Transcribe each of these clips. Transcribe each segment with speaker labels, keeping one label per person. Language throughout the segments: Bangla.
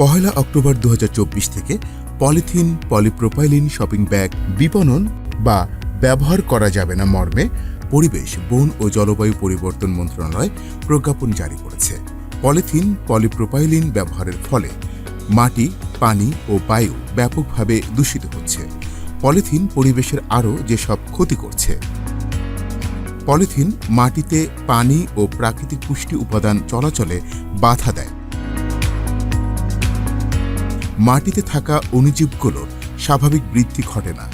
Speaker 1: পহেলা অক্টোবর দু হাজার চব্বিশ থেকে পলিথিন, পলিপ্রোপাইলিন শপিং ব্যাগ বিপণন বা ব্যবহার করা যাবে না মর্মে পরিবেশ, বন ও জলবায়ু পরিবর্তন মন্ত্রণালয় প্রজ্ঞাপন জারি করেছে। পলিথিন, পলিপ্রোপাইলিন ব্যবহারের ফলে মাটি, পানি ও বায়ু ব্যাপকভাবে দূষিত হচ্ছে। পলিথিন পরিবেশের আরও যেসব ক্ষতি করছে। পলিথিন মাটিতে পানি ও প্রাকৃতিক পুষ্টি উপাদান চলাচলে বাধা দেয়। মাটিতে থাকা অণুজীবগুলোর স্বাভাবিক বৃদ্ধি ঘটে না।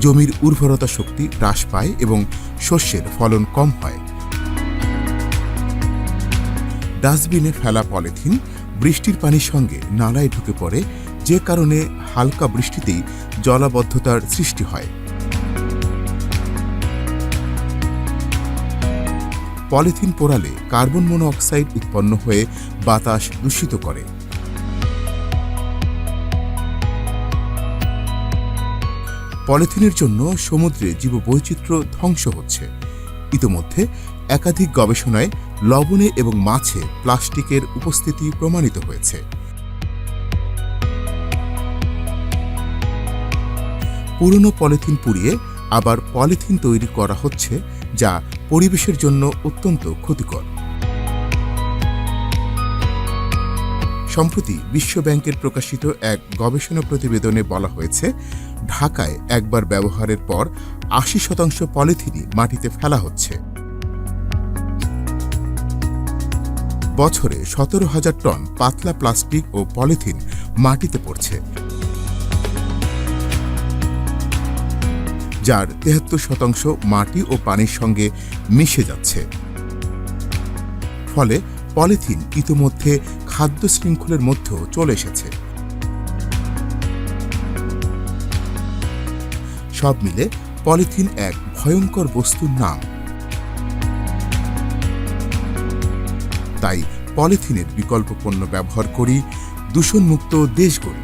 Speaker 1: জমির উর্বরতা শক্তি হ্রাস পায় এবং শস্যের ফলন কম হয়। ডাস্টবিনে ফেলা পলিথিন বৃষ্টির পানির সঙ্গে নালায় ঢুকে পড়ে, যে কারণে হালকা বৃষ্টিতেই জলাবদ্ধতার সৃষ্টি হয়। পলিথিন পোড়ালে কার্বন মনোঅক্সাইড উৎপন্ন হয়ে বাতাস দূষিত করে। পলিথিনের জন্য সমুদ্রে জীববৈচিত্র্য ধ্বংস হচ্ছে। ইতোমধ্যে একাধিক গবেষণায় লবণে এবং মাছে প্লাস্টিকের উপস্থিতি প্রমাণিত হয়েছে। পুরনো পলিথিন পুড়িয়ে আবার পলিথিন তৈরি করা হচ্ছে যা পরিবেশের জন্য অত্যন্ত ক্ষতিকর। সম্প্রতি বিশ্ব ব্যাংকের প্রকাশিত এক গবেষণা প্রতিবেদনে বলা হয়েছে, ঢাকায় একবার ব্যবহারের পর আশি শতাংশ পলিথিনই মাটিতে ফেলা হচ্ছে। বছরে সতেরো হাজার টন পাতলা প্লাস্টিক ও পলিথিন মাটিতে পড়ছে। যার তেহাত্তর শতাংশ মাটি ও পানির সঙ্গে মিশে যাচ্ছে। ফলে পলিথিন ইতোমধ্যে খাদ্য শৃঙ্খলের মধ্যেও চলে এসেছে। সব মিলে পলিথিন এক ভয়ঙ্কর বস্তুর নাম। তাই পলিথিনের বিকল্প পণ্য ব্যবহার করি, দূষণমুক্ত দেশ গড়ি